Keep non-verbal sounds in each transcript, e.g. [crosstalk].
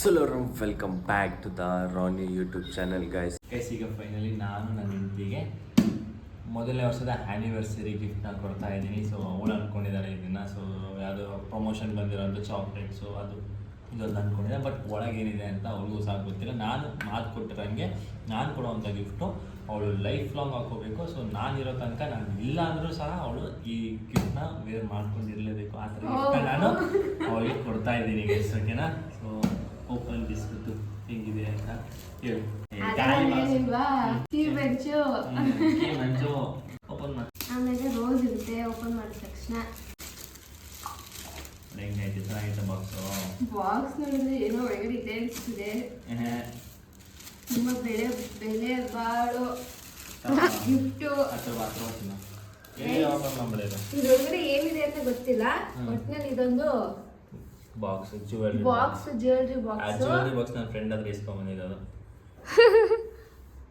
ಸಲೋರಮ್ welcome back to the Rani YouTube channel guys guys ಈಗ finally ನಾನು ನನ್ನ ಹೆಂಡತಿಗೆ ಮೊದಲನೇ ವರ್ಷದ ಆ್ಯನಿವರ್ಸರಿ ಗಿಫ್ಟ್ನ ಕೊಡ್ತಾ ಇದ್ದೀನಿ. ಸೊ ಅವಳು ಅಂದ್ಕೊಂಡಿದ್ದಾರೆ ಇದನ್ನು. ಸೊ ಯಾವುದು ಪ್ರಮೋಷನ್ ಬಂದಿರೋಂಥ ಚಾಕ್ಲೇಟ್ಸು ಅದು ಇದೊಂದು ಅಂದ್ಕೊಂಡಿದ್ದೆ ಬಟ್ ಒಳಗೇನಿದೆ ಅಂತ ಅವ್ರಿಗೂ ಸಹ ಗೊತ್ತಿಲ್ಲ. ನಾನು ಮಾತು ಕೊಟ್ಟಿರೋಂಗೆ ನಾನು ಕೊಡುವಂಥ ಗಿಫ್ಟು ಅವಳು ಲೈಫ್ ಲಾಂಗ್ ಹಾಕೋಬೇಕು. ಸೊ ನಾನಿರೋ ತನಕ ನಾನು ಇಲ್ಲ ಅಂದರೂ ಸಹ ಅವಳು ಈ ಗಿಫ್ಟ್ನ ವೇರ್ ಮಾಡ್ಕೊಂಡಿರಲೇಬೇಕು. ಆ ಥರ ಗಿಫ್ಟ್ನ ನಾನು ಅವಳಿಗೆ ಕೊಡ್ತಾ ಇದ್ದೀನಿ ಗೈಸ್ ಓಕೆನಾ ಸೊ ಓಪನ್ ಬಿಸ್ಬಿಟ್ಟು ಹೆಂಗಿದೆ ಅಂತ ಹೇಳು. ಓಪನ್ ಮಾಡಿ. ಆಮೇಲೆ ರೋಸ್ ಇರುತ್ತೆ ಓಪನ್ ಮಾಡಿದ ತಕ್ಷಣ. ಹೆಂಗೈತೆ ಚೆನ್ನಾಗೈತೆ ಬಾಕ್ಸು ಬಾಕ್ಸ್ ನೋಡಿದ್ರೆ ಏನೋ ಒಳಗಡೆ ಇದೆ ಅನಿಸ್ತಿದೆ ತುಂಬಾ ಬೆಲೆ ಬೆಲೆ ಬಾಳು. ಗಿಫ್ಟು ಇದ್ರೊಳಗಡೆ ಏನಿದೆ ಅಂತ ಗೊತ್ತಿಲ್ಲ. ಒಟ್ಟಿನಲ್ಲಿ ಇದೊಂದು ಬಾಕ್ಸ್ ಜ್ಯುವೆಲ್ರಿ ಬಾಕ್ಸ್ ಜ್ಯುವೆಲ್ರಿ ಆ ಬಾಕ್ಸ್. ಜ್ಯುವೆಲ್ರಿ ಬಾಕ್ಸ್ ನನ್ನ ಫ್ರೆಂಡ್ ಹತ್ರ ಇಸ್ಕೊಂಬಂದಿದ್ದು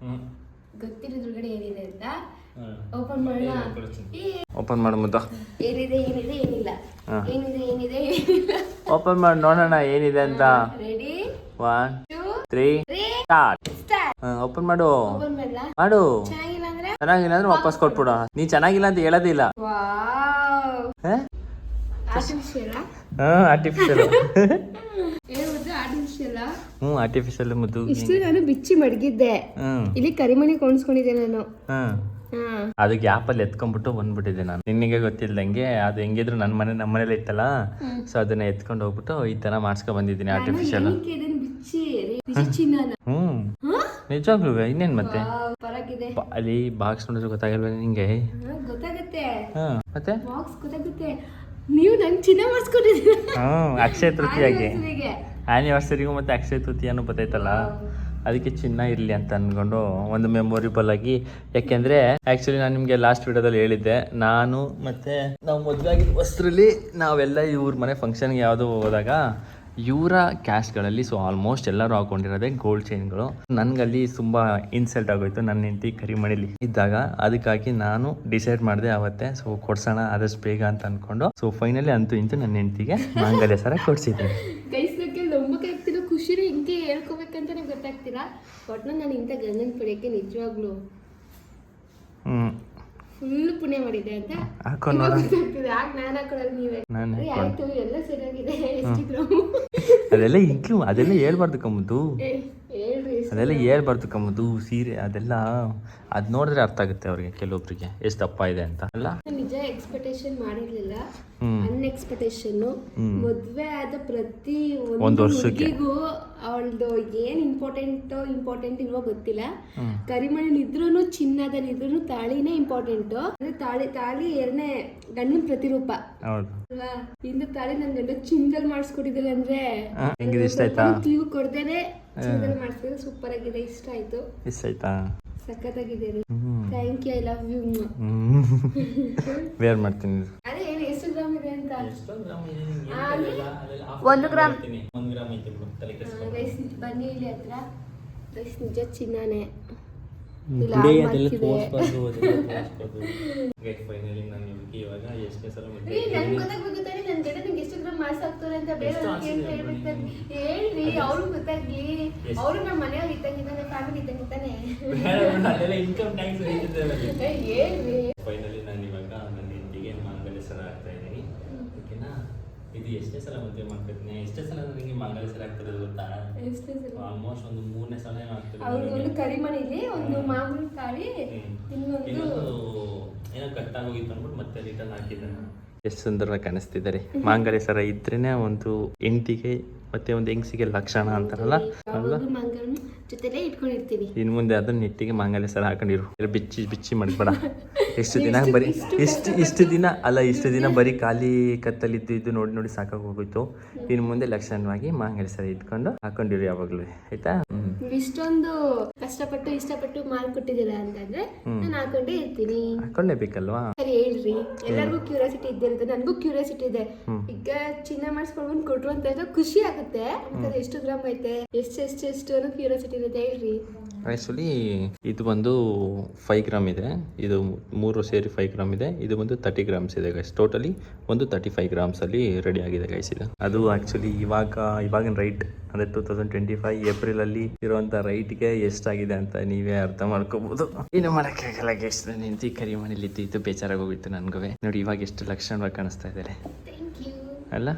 ಹ್ಞೂ ಗೊತ್ತಿಲ್ಲ ಇದ್ರೊಳಗಡೆ ಏನಿದೆ ಅಂತ. ಓಪನ್ ಮಾಡೋಣ. ಓಪನ್ ಮಾಡು ಮುದ್ದ. ಏನಿದೆ ಏನಿದೆ ಏನಿಲ್ಲ. ಹಾ. ಏನಿದೆ ಏನಿದೆ ಏನಿಲ್ಲ. ಓಪನ್ ಮಾಡಿ ನೋಡೋಣ ಏನಿದೆ ಅಂತ. Ready one two three three start start open ಮಾಡು. ಓಪನ್ ಮಾಡಲಾ? ಮಾಡು. ಚೆನ್ನಾಗಿಲ್ಲ ಅಂದ್ರೆ? ಚೆನ್ನಾಗಿಲ್ಲ ಅಂದ್ರೆ ವಾಪಸ್ ಕೊಟ್ಬಿಡು. ನೀ ಚೆನ್ನಾಗಿಲ್ಲ ಅಂತ ಹೇಳೋದಿಲ್ಲ. ವಾವ್ ಹಾಂ? ಆರ್ಟಿಫಿಷಿಯಲ್ ಹ್ಞೂ ಆರ್ಟಿಫಿಷಿಯಲ್ ಮುದ್ದು. ಇಷ್ಟು ನಾನು ಬಿಚ್ಚಿ ಮಡಗಿದ್ದೆ. ಇಲ್ಲಿ ಕರಿಮಣಿ ಕೊಂಡಿಸ್ಕೊಂಡಿದ್ದೆ ನಾನು. ಅದು ಹಾ. ಅದು ಗ್ಯಾಪಲ್ಲಿ ಎತ್ಕೊಂಡ್ಬಿಟ್ಟು ಬಂದ್ಬಿಟ್ಟಿದ್ದೆ ನಾನು. ನಿನಗೆ ಗೊತ್ತಿಲ್ದಂಗೆ ಅದು ಹೆಂಗಿದ್ರು ನನ್ನ ಮನೆ ನಮ್ಮ ಮನೇಲಿ ಇತ್ತಲ್ಲ? ಸೊ ಅದನ್ನ ಎತ್ಕೊಂಡು ಹೋಗ್ಬಿಟ್ಟು ಈ ತರ ಮಾಡ್ಸ್ಕೊಂಡ್ ಬಂದಿದ್ದೀನಿ ಆರ್ಟಿಫಿಷಿಯಲ್ ಹ್ಮ್. ನಿಜವಾಗ್ಲು ಇನ್ನೇನ್ ಮತ್ತೆ? ಅಲ್ಲಿ ಬಾಕ್ಸ್ ನೋಡಿದ್ರೆ ಗೊತ್ತಾಗಲ್ವ ನಿಂಗೆ? ಮತ್ತೆ? ನೀವು ನಂಗೆ ಚಿನ್ನ ಮಾಡಿಸ್ಕೊಂಡಿದ್ದೀರ? ಹ್ಞೂ ಅಕ್ಷಯ ತೃತೀಯಾಗಿ. ಆನಿವರ್ಸರಿಗೂ ಆ್ಯನಿವರ್ಸರಿಗೂ ಮತ್ತು ಅಕ್ಷಯ ತೃತೀಯನೂ ಬರ್ತೈತಲ್ಲ? ಅದಕ್ಕೆ ಚಿನ್ನ ಇರಲಿ ಅಂತ ಅಂದ್ಕೊಂಡು ಒಂದು ಮೆಮೊರಿಬಲ್ ಆಗಿ. ಯಾಕೆಂದರೆ ಆ್ಯಕ್ಚುಲಿ ನಾನು ನಿಮಗೆ ಲಾಸ್ಟ್ ವಿಡಿಯೋದಲ್ಲಿ ಹೇಳಿದ್ದೆ ನಾನು ಮತ್ತು ನಾವು ಮದುವೆ ಆಗಿದ್ದ ವಸ್ತ್ರಲ್ಲಿ ನಾವೆಲ್ಲ ಇವ್ರ ಮನೆ ಫಂಕ್ಷನ್ಗೆ ಯಾವುದೋ ಹೋದಾಗ ಇವರ ಕ್ಯಾಶ್ಗಳಲ್ಲಿ ಸೊ ಆಲ್ಮೋಸ್ಟ್ ಎಲ್ಲರೂ ಹಾಕೊಂಡಿರೋದೇ ಗೋಲ್ಡ್ ಚೈನ್ಗಳು ನನಗಲ್ಲಿ ತುಂಬ ಇನ್ಸಲ್ಟ್ ಆಗೋಯ್ತು. ನನ್ನ ಹೆಂಡತಿ ಕರಿಮಣಿಲಿ ಇದ್ದಾಗ ಅದಕ್ಕಾಗಿ ನಾನು ಡಿಸೈಡ್ ಮಾಡಿದೆ ಅವತ್ತೆ ಸೊ ಕೊಡ್ಸೋಣ ಆದಷ್ಟು ಬೇಗ ಅಂತ ಅಂದ್ಕೊಂಡು ಸೊ ಫೈನಲಿ ಅಂತೂ ಇಂತೂ ನನ್ನ ಹೆಂಡತಿಗೆ ಮಾಂಗಲ್ಯ ಸರ ಕೊಡ್ಸಿದ್ದೆ [laughs] ಖುಷಿನ ಹಿಂಗೆ ಹೇಳ್ಕೊಬೇಕಂತಾನೆ ಗೊತ್ತಾಗ್ತೀರಾ? ಒಟ್ನಲ್ಲಿ ನಾನು ಇಂಥ ಗಂಗನ ಪಡೆಯಕ್ಕೆ ನಿಜವಾಗ್ಲೂ? ಹ್ಞೂ ಫುಲ್ ಪುಣ್ಯ ಮಾಡಿದೆ ಅಂತ ಹಾಕೊಂಡು ಆಗ ನಾನು ಹಾಕೊಳ್ಳೋದು ನೀವೇ. ನಾನು ಆಯ್ತು ಎಲ್ಲ ಸರಿಯಾಗಿದೆ ಅದೆಲ್ಲ ಇಂಕ್ಲು ಅದೆಲ್ಲ ಹೇಳ್ಬಾರ್ದು ಕಮ್ಮದು. ಹೇಳ್ರಿ. ಅದೆಲ್ಲ ಹೇಳ್ಬಾರ್ದು ಕಮ್ಮದು ಸೀರೆ ಅದೆಲ್ಲ ಅದು ನೋಡಿದ್ರೆ ಅರ್ಥ ಆಗುತ್ತೆ ಅವ್ರಿಗೆ ಕೆಲವೊಬ್ರಿಗೆ. ಎಷ್ಟು ದಪ್ಪ ಇದೆ ಅಂತ. ಅಲ್ಲ? ನಿಜ ಎಕ್ಸ್ಪೆಕ್ಟೇಷನ್ ಮಾಡಿರ್ಲಿಲ್ಲ. ಅನ್ಎಕ್ಸ್ಪೆಕ್ಟೇಷನ್. ಮದ್ವೆ ಆದ ಪ್ರತಿ ಒಂದ್ ಒಂದು ವರ್ಷಕ್ಕೆ. ಹುಡುಗಿಗೂ ಅವಳದು ಏನ್ ಇಂಪಾರ್ಟೆಂಟ್ ಇಂಪಾರ್ಟೆಂಟ್ ಇಲ್ವೋ ಗೊತ್ತಿಲ್ಲ. ಹ್ಮ್. ಕರಿಮಣಿ ಇದ್ರೂನು ಚಿನ್ನದಲ್ಲಿ ಇದ್ರೂನು ತಾಳಿನೇ ಇಂಪಾರ್ಟೆಂಟ್ ಅಂದ್ರೆ ತಾಳಿ ತಾಳಿ ಎರಡನೇ ಗಂಡನ ಪ್ರತಿರೂಪ. ಹೌದು. ಅಲ್ವಾ? ಇಂದು ತಾಳಿ ನನ್ ಗಂಡ ಚಿನ್ನದಲ್ಲಿ ಮಾಡಿಸ್ಕೊಟ್ಟಿದ್ದಿಲ್ಲ ಅಂದ್ರೆ ಇಷ್ಟ ಆಯ್ತಾ? ಕ್ಲೀವ್ ಕೊಡ್ದೇನೆ ಚಿನ್ನದಲ್ಲಿ ಮಾಡಿಸಿದ್ರೆ ಸೂಪರ್ ಆಗಿದೆ ಇಷ್ಟ ಆಯ್ತು. ಇಷ್ಟ ಆಯ್ತಾ? ಸಖತ್ತಾಗಿದೆ ರೀ thank you I love you wear ಮಾಡ್ತೀನಿ. ಅದೇ ಏನು ಎಷ್ಟು ಗ್ರಾಮ್ ಇದೆ ಅಂತ? ಒಂದು ಗ್ರಾಮ್. ಬನ್ನಿ ಇಲ್ಲಿ ಹತ್ರ. ಗೈಸ್ ನಿಜ ಚಿನ್ನನೇ. ಅದೆಲ್ಲ ಅದೆಲ್ಲ [laughs] finally ನಾನು ಇವಾಗ ಎಷ್ಟನೇ ಸಲ ಮದ್ವೆ ರೀ, ನನ್ಗ್? ಗೊತ್ತಾಗ್ಬೇಕು ತಾನೇ ನನ್ ಗಂಡ ನಿಂಗೆ ಎಷ್ಟು ಗ್ರಾಮ್ ಅಂತ ಬೇರೆ ಅವ್ರಿಗೆ ಆಗ್ತಿದೆ ಹೇಳ್ಬೇಕು. ಹೇಳ್ರಿ ಅವ್ರು ಗೊತ್ತಾಗ್ಲಿ? ಅವರು ನಮ್ಮ ಮನೆಯವ್ರು ಇದ್ದಂಗಿದ್ದಾನೆ ಫ್ಯಾಮಿಲಿ ಇದ್ದಂಗಿದ್ದಾನೆ ಬೇಡ ಬಿಡು, ಅದೆಲ್ಲ ಇನ್ಕಮ್ ಟ್ಯಾಕ್ಸ್ ಹೇಳ್ರಿ. ಫೈನಲಿ ನಾನು ಇವಾಗ ನನ್ನ ಹೆಂಡತಿಗೆ ಮಾಂಗಲ್ಯ ಸರ ಆಗ್ತಾ ಇದ್ದೀನಿ. ಓಕೆನಾ ಇದು ಎಷ್ಟೇ ಸಲ ಮದುವೆ ಮಾಡ್ಕೊತೀನಿ ಎಷ್ಟೇ ಸಲ ನನಗೆ ಮಂಗಳ ಸಲ ಆಗ್ತದೆ ಗೊತ್ತಾ ಎಷ್ಟೇ ಸಲ ಆಲ್ಮೋಸ್ಟ್ ಒಂದು ಮೂರನೇ ಸಲ ಏನೋ ಆಗ್ತದೆ ಒಂದು. ಕರಿಮಣಿಲಿ ಒಂದು. ಮಾಮೂಲಿ ಕಾಳಿ ಇನ್ನೊಂದು ಏನೋ ಕಟ್ಟಾಗೋಗಿತ್ತು ಅಂದ್ಬಿಟ್ಟು ಮತ್ತೆ ರಿಟರ್ನ್ ಹಾಕಿದ್ದೆ ನಾನು ಎಷ್ಟು ಸುಂದರ ಕಾಣಿಸ್ತಿದ್ದಾರೆ. ಮಾಂಗಲ್ಯ ಸರ ಇದ್ರೇನೆ ಒಂದು ಹೆಂಡತಿಗೆ ಮತ್ತೆ ಒಂದು ಹೆಂಗಸಿಗೆ ಲಕ್ಷಣ ಅಂತಾರಲ್ಲ? ಜೊತೆಲೇ ಇಟ್ಕೊಂಡಿರ್ತೀನಿ ಇನ್ನು ಮುಂದೆ ಅದನ್ನ ನೆಟ್ಟಿಗೆ ಮಾಂಗಲ್ಯ ಸರ ಹಾಕೊಂಡಿರು. ಬಿಚ್ಚಿ ಬಿಚ್ಚಿ ಮಾಡ್ಬೇಡ [laughs] ಎಷ್ಟು ದಿನ ಬರೀ ಇಷ್ಟು ಇಷ್ಟು ದಿನ ಅಲ್ಲ ಇಷ್ಟು ದಿನ ಬರೀ [laughs] ಖಾಲಿ ಕತ್ತಲಿದ್ದು ನೋಡಿ ನೋಡಿ ಸಾಕಾಗಿ ಹೋಗಿತ್ತು ಇನ್ನು ಮುಂದೆ ಲಕ್ಷಣವಾಗಿ ಮಾಂಗಲ್ಯ ಸರ ಇಟ್ಕೊಂಡು ಹಾಕೊಂಡಿರು ಯಾವಾಗಲೂ. ಆಯ್ತಾ? ನೀವು ಇಷ್ಟೊಂದು ಕಷ್ಟಪಟ್ಟು ಇಷ್ಟಪಟ್ಟು ಮಾಡ್ಕೊಟ್ಟಿದ್ದೀರಾ ಅಂತಂದ್ರೆ ನಾನು ಹಾಕೊಂಡೇ ಇರ್ತೀನಿ. ಹಾಕೊಂಡೇಬೇಕಲ್ವಾ ಸರಿ ಹೇಳ್ರಿ. ಎಲ್ಲರಿಗೂ ಕ್ಯೂರಿಯಾಸಿಟಿ ಇದ್ದಿರುತ್ತೆ ನನಗೂ ಕ್ಯೂರಿಯಾಸಿಟಿ ಇದೆ. ಈಗ ಚಿನ್ನ ಮಾಡಿಸ್ಕೊಂಡ್ಬಂದು ಕೊಟ್ಟರು ಕೊಟ್ರು ಅಂತ ಹೇಳಿದ್ರೆ ಖುಷಿ ಆಗುತ್ತೆ. ಎಷ್ಟು ಗ್ರಾಮ್ ಐತೆ? ಎಷ್ಟು ಎಷ್ಟು ಎಷ್ಟು ಅನ್ನೋ ಕ್ಯೂರಿಯಾಸಿಟಿ ಇರುತ್ತೆ. ಹೇಳ್ರಿ. ಆ್ಯಕ್ಚುಲಿ ಇದು ಬಂದು ಫೈವ್ ಗ್ರಾಮ್ ಇದೆ. ಇದು ಮೂರು ಸೇರಿ ಫೈವ್ ಗ್ರಾಮ್ ಇದೆ. ಇದು ಬಂದು ತರ್ಟಿ ಗ್ರಾಮ್ಸ್ ಇದೆ ಗೈಸ್ ಟೋಟಲಿ ಒಂದು ತರ್ಟಿ ಫೈವ್ ಗ್ರಾಮ್ಸಲ್ಲಿ ರೆಡಿ ಆಗಿದೆ ಗೈಸ್ ಇದು. ಅದು ಆ್ಯಕ್ಚುಲಿ ಇವಾಗ ಇವಾಗಿನ ರೈಟ್ ಅಂದರೆ ಟೂ ತೌಸಂಡ್ ಟ್ವೆಂಟಿ ಫೈವ್ ಏಪ್ರಿಲಲ್ಲಿ ಇರುವಂಥ ರೈಟ್ಗೆ ಎಷ್ಟಾಗಿದೆ ಅಂತ ನೀವೇ ಅರ್ಥ ಮಾಡ್ಕೋಬೋದು. ಏನು ಮಾಡೋಕ್ಕಾಗಲ್ಲ ಗೈಸ್ ನಾನು ಹೆಂಡತಿ ಕರಿ ಮನೇಲಿ ಇದ್ದು ಬೇಜಾರಾಗಿ ಹೋಗಿತ್ತು ನನಗೂ ನೋಡಿ ಇವಾಗ ಎಷ್ಟು ಲಕ್ಷಣವಾಗಿ ಕಾಣಿಸ್ತಾ ಇದ್ದಾರೆ ಥ್ಯಾಂಕ್ ಯು ಅಲ್ಲ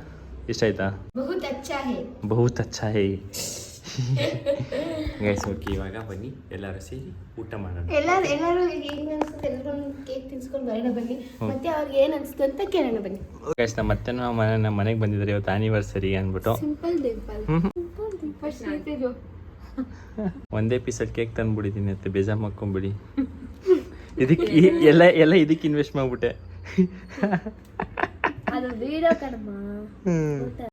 ಇಷ್ಟ ಆಯ್ತಾ ಬಹುತ್ ಅಚ್ಚಾ ಹೇ ಬಹುತ್ ಅಚ್ಚ ಹೇ [laughs] ಗೈಸ್ ಓಕೆ ಇವಾಗ ಬನ್ನಿ. ಎಲ್ಲರೂ ಸೇರಿ ಊಟ ಮಾಡೋಣ. ಎಲ್ಲರೂ ಎಲ್ಲರೂ ಏನು ಅನ್ಸುತ್ತೆ? ಎಲ್ಲರೂ ಕೇಕ್ ತಿನ್ಸ್ಕೊಂಡು ಬರೋಣ ಬನ್ನಿ. ಮತ್ತೆ ಅವ್ರಿಗೆ ಏನ್ ಅನ್ಸುತ್ತೆ ಅಂತ ಕೇಳೋಣ ಬನ್ನಿ. ಗೈಸ್ ನಮ್ಮ ಮತ್ತೆ ನಮ್ಮ ಮನೆ ನಮ್ಮ ಮನೆಗೆ ಬಂದಿದ್ದಾರೆ ಇವತ್ತು ಆನಿವರ್ಸರಿ ಅಂದ್ಬಿಟ್ಟು. ಸಿಂಪಲ್ ದಿಂಪಲ್ ಸ್ವೀಟ್ ಇದು. [laughs] ಒಂದೇ ಪೀಸಲ್ಲಿ ಕೇಕ್ ತಂದ್ಬಿಡಿದ್ದೀನಿ ಅಂತ ಬೇಜಾರು ಮಾಡ್ಕೊಂಬಿಡಿ. ಇದಕ್ಕೆ ಎಲ್ಲ ಎಲ್ಲ ಇದಕ್ಕೆ ಇನ್ವೆಸ್ಟ್ ಮಾಡ್ಬಿಟ್ಟೆ. ಅದು ವಿಡಿಯೋ ಕಣಮ್ಮ.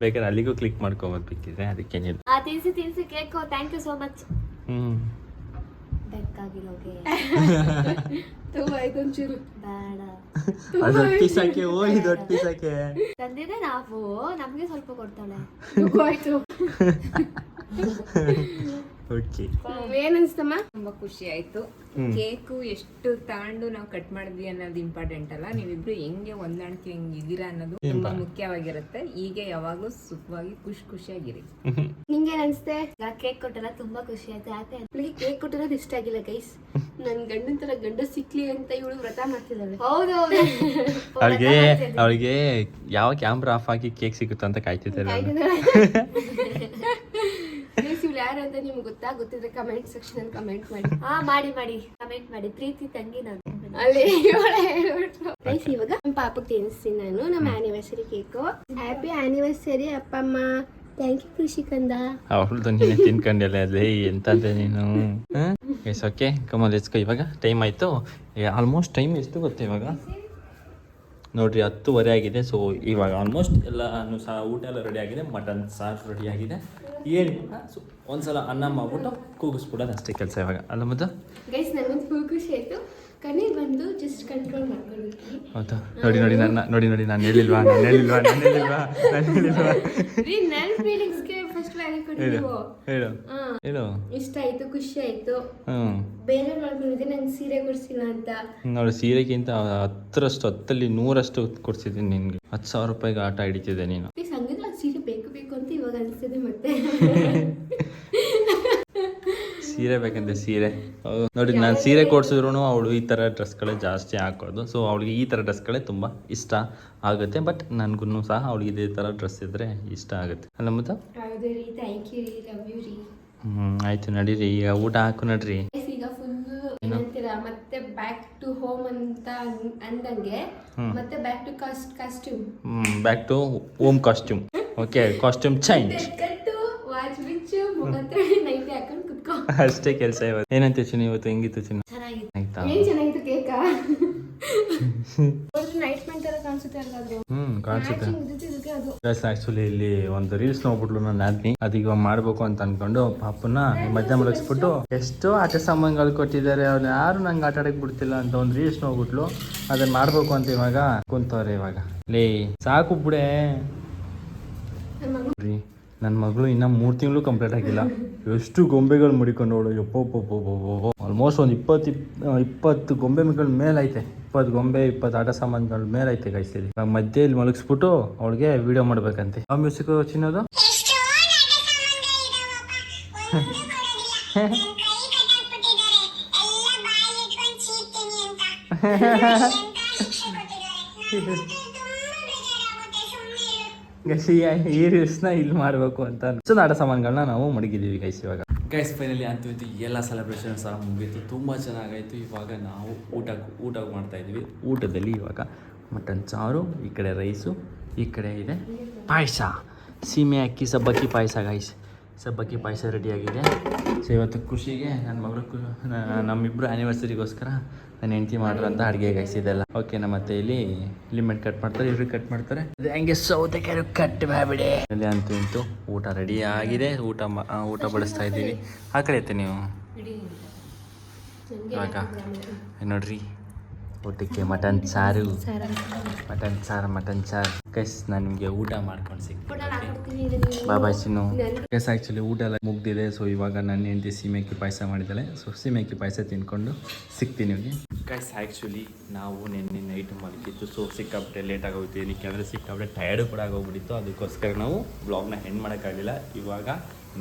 ಬೇಕಾದ್ರೆ ಅಲ್ಲಿಗೂ ಕ್ಲಿಕ್ ಮಾಡ್ಕೊಬೋದು ಅದಕ್ಕೆ ನೀವು ಆ ತಿನ್ಸಿ ತಿನ್ಸಿ cake. Thank you so much hmm. ಬೆಕ್ಕಾಗಿರೋಗೆ. [laughs] ತುಂಬಾ ಒಂಚೂರು ಬೇಡ. ಅದು ದೊಡ್ಡ ತಂದಿದೆ ನಾವು. ನಮ್ಗೆ ಸ್ವಲ್ಪ ಕೊಡ್ತಾಳೆ. [laughs] [laughs] [laughs] ಓಕೆ ತುಂಬಾ ಖುಷಿ ಆಯ್ತು. ಕೇಕು ಎಷ್ಟು ತಗೊಂಡು ನಾವು ಕಟ್ ಮಾಡಿದ್ವಿ ಅನ್ನೋದು ಇಂಪಾರ್ಟೆಂಟ್ ಅಲ್ಲ? ನೀವಿಬ್ರು ಹೆಂಗೆ ಹೊಂದಾಣಿಕೆ ಹೆಂಗ್ ಇದೀರಾ ಅನ್ನೋದು ತುಂಬಾ ಮುಖ್ಯವಾಗಿರುತ್ತೆ. ಹೀಗೆ ಯಾವಾಗ್ಲೂ ಸುಖವಾಗಿ ಖುಷಿ ಖುಷಿಯಾಗಿರಿ. ನಿಂಗೆ ಅನ್ಸುತ್ತೆ ಕೇಕ್ ಕೊಟ್ಟಲ್ಲ ತುಂಬಾ ಖುಷಿ ಆಯ್ತು. ಯಾಕೆ? ಕೇಕ್ ಕೊಟ್ಟಿರೋದು ಇಷ್ಟ ಆಗಿಲ್ಲ ಗೈಸ್ ನನ್ ಗಂಡನ ತರ ಗಂಡ ಸಿಕ್ಲಿ ಅಂತ ಇವಳು ವ್ರತ ಮಾಡ್ತಿದ್ದಾಳೆ. ಹೌದು ಅವಳಿಗೆ ಅವಳಿಗೆ ಯಾವ ಕ್ಯಾಮ್ರಾ ಆಫ್ ಆಗಿ ಕೇಕ್ ಸಿಗುತ್ತೆ ಅಂತ ಕಾಯ್ತಿದ್ದಾರೆ [laughs] ಅವ್ಳು. ಅಂತ ನಿಮ್ಗೆ ಗೊತ್ತಾ ಗೊತ್ತಿದ್ರೆ ಕಮೆಂಟ್ ಸೆಕ್ಷನ್ ಅಲ್ಲಿ ಕಮೆಂಟ್ ಮಾಡಿ. ಹಾ ಮಾಡಿ ಮಾಡಿ. ಕಮೆಂಟ್ ಮಾಡಿ. ಪ್ರೀತಿ ತಂಗಿ ನಾನು. ಅಲ್ಲಿ ಗೈಸ್ ಇವಾಗ ನಮ್ಮ ಪಾಪಕ್ಕೆ ತಿನ್ನಿಸ್ತೀನಿ ನಾನು ನಮ್ಮ ಆನಿವರ್ಸರಿ ಕೇಕು ಹ್ಯಾಪಿ ಆನಿವರ್ಸರಿ ಅಪ್ಪ ಅಮ್ಮ ಥ್ಯಾಂಕ್ ಯು ಕೃಷಿ ಕಂದ ನೀನು ನೀನೆ ತಿನ್ಕೊಂಡಿಲ್ಲ. ಅದೇ ಎಂತಂದೆ ನೀನು? ಎಸ್ ಓಕೆ ಕಮಲ್ ಎಸ್ಕೋ ಇವಾಗ ಟೈಮ್ ಆಯ್ತು. ಆಲ್ಮೋಸ್ಟ್ ಟೈಮ್ ಎಷ್ಟು ಗೊತ್ತಾ ಇವಾಗ? ನೋಡ್ರಿ ಹತ್ತುವರೆ ಆಗಿದೆ ಸೊ ಇವಾಗ ಆಲ್ಮೋಸ್ಟ್ ಎಲ್ಲ ಸಹ ಊಟ ಎಲ್ಲ ರೆಡಿ ಆಗಿದೆ ಮಟನ್ ಸಾರು ರೆಡಿ ಆಗಿದೆ. ಏನಿಲ್ಲ ಸೊ ಒಂದ್ಸಲ ಅನ್ನ ಮಾಡ್ಬಿಟ್ಟು ಕೂಗಿಸ್ಬಿಡೋದು ಅಷ್ಟೇ ಕೆಲಸ ಇವಾಗ. ಅಲ್ಲ ಮತ್ತು ಗೈಸ್ ನನಗೊಂದು ಫುಲ್ ಖುಷಿ ಆಯ್ತು. ಕಣ್ಣೀರ್ ಬಂದು ಜಸ್ಟ್ ಕಂಟ್ರೋಲ್ ಹೌದಾ? ನೋಡಿ ನೋಡಿ ನನ್ನ ನೋಡಿ ನೋಡಿ ನಾನು ಹೇಳಿಲ್ವಾ? ನಾನು ಹೇಳಿಲ್ವಾ? ನಾನು ಹೇಳಿಲ್ವಾ? ನಾನು ಹೇಳಿಲ್ವಾ? ನನ್ನ ಫೀಲಿಂಗ್ಸ್ಗೆ ಹೇಳು. ನೀವು ಹೇಳು. ಹಾ. ಹೇಳು. ಇಷ್ಟ ಆಯ್ತು ಖುಷಿ ಆಯ್ತು. ಬೇರೆ ಮಾಡ್ಕೊಂಡಿದ್ದೆ ನಂಗೆ ಸೀರೆ ಕೊಡ್ಸಿಲ್ಲ ಅಂತ. ನೋಡಿ ಸೀರೆಗಿಂತ ಹತ್ತರಷ್ಟು ಹತ್ತಲ್ಲಿ ನೂರಷ್ಟು ಕೊಡ್ಸಿದ್ದೀನಿ ನಿನ್ಗೆ. ಹತ್ತು ಸಾವಿರ ರೂಪಾಯಿಗೆ ಆಟ ಹಿಡಿತಿದ್ದೆ ನೀನು. ಸೀರೆ ಬೇಕು ಬೇಕು ಅಂತ ಇವಾಗ ಅನಿಸ್ತಿದೆ ಮತ್ತೆ. [laughs] ಸೀರೆ ಬೇಕಂತೆ ಸೀರೆ. ಹೌದು. ನೋಡಿ ನಾನು ಸೀರೆ ಕೊಡ್ಸಿದ್ರು ಅವಳು ಈ ಥರ ಡ್ರೆಸ್ಗಳೇ ಜಾಸ್ತಿ ಹಾಕೋದು. ಸೊ ಅವಳಿಗೆ ಈ ಥರ ಡ್ರೆಸ್ಗಳೇ ತುಂಬ ಇಷ್ಟ ಆಗುತ್ತೆ. ಬಟ್ ನನಗೂ ಸಹ ಅವಳಿಗೆ ಇದೇ ಥರ ಡ್ರೆಸ್ ಇದ್ದರೆ ಇಷ್ಟ ಆಗುತ್ತೆ. ಅಲ್ಲ ಮತ್ತು? ರೀ. ಥ್ಯಾಂಕ್ ಯು ರೀ. ಲವ್ ಯು ರೀ. ಹ್ಞೂ ಆಯಿತು ನಡೀರಿ. ಈಗ ಊಟ ಹಾಕು ನಡ್ರಿ. ಮತ್ತೆ ಬ್ಯಾಕ್ ಟು ಹೋಮ್ ಅಂತ ಅಂದಂಗೆ ಮತ್ತೆ back to cost costume back to home. Costume okay costume change watch ಅಷ್ಟೇ ಕೆಲಸ ಇವತ್ತು. ಏನಂತ ಚಿನ್ನ ಇವತ್ತು? ಹೆಂಗಿತ್ತು ಚಿನ್ನ ಆಯ್ತಾ? [laughs] ತರ ಕಾಣಿಸುತ್ತೆ ಆ್ಯಕ್ಚುಲಿ ಇಲ್ಲಿ ಒಂದು ರೀಲ್ಸ್ ನೋಡ್ಬಿಟ್ಲು ನನ್ನ ನಾದ್ನಿ. ಅದೀಗ ಮಾಡ್ಬೇಕು ಅಂತ ಅನ್ಕೊಂಡು ಪಾಪನ ಮಧ್ಯ ಮಲಗಿಸ್ಬಿಟ್ಟು ಎಷ್ಟೋ ಆಟ ಸಾಮಾನುಗಳು ಕೊಟ್ಟಿದ್ದಾರೆ. ಅವ್ರು ಯಾರು ನಂಗೆ ಆಟ ಆಡಕ್ ಬಿಡ್ತಿಲ್ಲ ಅಂತ ಒಂದು ರೀಲ್ಸ್ ನೋಡ್ಬಿಟ್ಲು. ಅದನ್ನ ಮಾಡಬೇಕು ಅಂತ ಇವಾಗ ಕುಂತವ್ರೆ ಇವಾಗ. ಲೇ ಸಾಕು ಬಿಡೆ. ನನ್ನ ಮಗಳು ಇನ್ನ ಮೂರು ತಿಂಗಳು ಕಂಪ್ಲೀಟ್ ಆಗಿಲ್ಲ. ಎಷ್ಟು ಗೊಂಬೆಗಳು ಮುಡಿಕೊಂಡವಳು ಯಪ್ಪೋ ಆಲ್ಮೋಸ್ಟ್ ಒಂದು ಇಪ್ಪತ್ತು ಇಪ್ಪತ್ತು ಗೊಂಬೆಗಳ ಮೇಲೈತೆ ಇಪ್ಪತ್ತು ಗೊಂಬೆ ಇಪ್ಪತ್ತು ಆಟ ಸಾಮಾನುಗಳ ಮೇಲೈತೆ ಗೈಸಲ್ಲಿ ಇವಾಗ ಮಧ್ಯೆಯಲ್ಲಿ ಮಲಗಿಸ್ಬಿಟ್ಟು ಅವಳಿಗೆ ವಿಡಿಯೋ ಮಾಡ್ಬೇಕಂತೆ. ಆ ಮ್ಯೂಸಿಕ್ ಚಿನ್ನೋದು? [laughs] [laughs] ಗೈಸ್ ಈ ರೀಲ್ಸ್ನ ಇಲ್ಲಿ ಮಾಡಬೇಕು ಅಂತ ಅನ್ಸೋದು ಆಟ ಸಾಮಾನುಗಳನ್ನ ನಾವು ಮಡಗಿದ್ದೀವಿ ಗೈಸ್ ಇವಾಗ. ಗೈಸ್ ಫೈನಲಿ ಅಂತೂ ಇದು ಎಲ್ಲ ಸೆಲೆಬ್ರೇಷನ್ ಸಹ ಮುಗೀತು. ತುಂಬ ಚೆನ್ನಾಗಾಯಿತು. ಇವಾಗ ನಾವು ಊಟ ಊಟ ಮಾಡ್ತಾ ಇದ್ವಿ ಊಟದಲ್ಲಿ ಇವಾಗ ಮಟನ್ ಸಾರು ಈ ಕಡೆ ರೈಸು ಈ ಕಡೆ ಇದೆ ಪಾಯಸ. ಸೀಮೆ ಅಕ್ಕಿ ಸಬ್ಬಕ್ಕಿ ಪಾಯಸ ಗೈಸ್ ಸಬ್ಬಕ್ಕಿ ಪಾಯಸ ರೆಡಿಯಾಗಿದೆ. ಸೊ ಇವತ್ತು ಖುಷಿಗೆ ನನ್ನ ಮಗಳು ಕು ನಮ್ಮಿಬ್ಬರು ಆ್ಯನಿವರ್ಸರಿಗೋಸ್ಕರ ನನ್ನ ಹೆಂಡತಿ ಮಾಡಿರೋಂಥ ಅಂತ ಅಡುಗೆ ಗೈಸ್ ಇದೆಲ್ಲ. ಓಕೆ ನಮ್ಮ ಮತ್ತೆ ಇಲ್ಲಿ ಲಿಮಿಟ್ ಕಟ್ ಮಾಡ್ತಾರೆ ಇವ್ರಿಗೆ ಕಟ್ ಮಾಡ್ತಾರೆ. ಇದು ಹಂಗೆ ಸೌತೆಕಾಯಿ ಕಟ್ ಮಾಡ್ಬಿಡಿ. ಅಲ್ಲಿ ಅಂತೂ ಇಂತೂ ಊಟ ರೆಡಿ ಆಗಿದೆ. ಊಟ ಮಾ- ಊಟ ಬಡಿಸ್ತಾ ಇದ್ದೀವಿ ಆ ಕಡೆ ಐತೆ ನೀವು? ಇವಾಗ. ನೋಡ್ರಿ. ಊಟಕ್ಕೆ ಮಟನ್ ಸಾರು. ಮಟನ್ ಸಾರು ಮಟನ್ ಸಾರು. ಗೈಸ್ ನಾನು ನಿಮಗೆ ಊಟ ಮಾಡ್ಕೊಂಡು ಸಿಗ್ತೀನಿ ಫೋಟೋ ಹಾಕ್ಬಿಡ್ತೀನಿ ಕೈಸ್ ಆ್ಯಕ್ಚುಲಿ ಊಟ ಎಲ್ಲ ಮುಗ್ದಿದೆ ಸೊ ಇವಾಗ ನನ್ನ ಹೆಂಡತಿ ಸೀಮೆಕ್ಕಿ ಪಾಯಸ ಮಾಡಿದ್ದಾಳೆ ಸೊ ಸೀಮೆಕ್ಕಿ ಪಾಯಸ ತಿನ್ಕೊಂಡು ಸಿಗ್ತೀನಿ ನಿಮಗೆ. ಗೈಸ್ ಆ್ಯಕ್ಚುಲಿ ನಾವು ನಿನ್ನೆ ನೈಟ್ ಮಲಗಿತ್ತು ಸೊ ಸಿಕ್ಕಾಬಿಟ್ಟೆ ಲೇಟ್ ಆಗೋಗ್ತೀವಿ ಏನಕ್ಕೆ ಅಂದರೆ ಸಿಕ್ಕಾಬಿಟ್ಟೆ ಟಯರ್ಡು ಕೂಡ ಆಗೋಗ್ಬಿಟ್ಟಿತ್ತು. ಅದಕ್ಕೋಸ್ಕರ ನಾವು ಬ್ಲಾಗ್ನ ಹೆಂಡ್ ಮಾಡೋಕ್ಕಾಗಲಿಲ್ಲ. ಇವಾಗ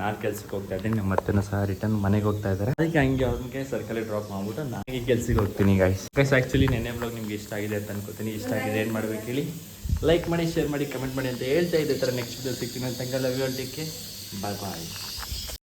ನಾನು ಕೆಲ್ಸಕ್ಕೆ ಹೋಗ್ತಾ ಇದ್ದೀನಿ ನಮ್ಮ ಅತ್ತೆನ ಸಹ ರಿಟರ್ನ್ ಮನೆಗೆ ಹೋಗ್ತಾ ಇದ್ದಾರೆ. ಅದಕ್ಕೆ ಹಂಗೆ ಅವ್ರಿಗೆ ಸರ್ಕಲ್ ಡ್ರಾಪ್ ಮಾಡ್ಬಿಟ್ಟು ನಾನು ಕೆಲ್ಸಕ್ಕೆ ಹೋಗ್ತೀನಿ ಗೈಸ್ ಗೈಸ್ ಆ್ಯಕ್ಚುಲಿ ನೆನ್ನೆ ಬ್ಲಾಗ್ ನಿಮ್ಗೆ ಇಷ್ಟ ಆಗಿದೆ ಅಂತ ಅನ್ಕೋತೀನಿ. ಇಷ್ಟ ಆಗಿದೆ ಏನು ಮಾಡ್ಬೇಕು ಹೇಳಿ? ಲೈಕ್ ಮಾಡಿ ಶೇರ್ ಮಾಡಿ ಕಮೆಂಟ್ ಮಾಡಿ ಅಂತ ಹೇಳ್ತಾ ಇದ್ದೆ ಥರ ನೆಕ್ಸ್ಟ್ ವಿಡಿಯೋ ಸಿಗ್ತೀನಿ. ಅಂತ ಬಾಯ್ ಬಾಯ್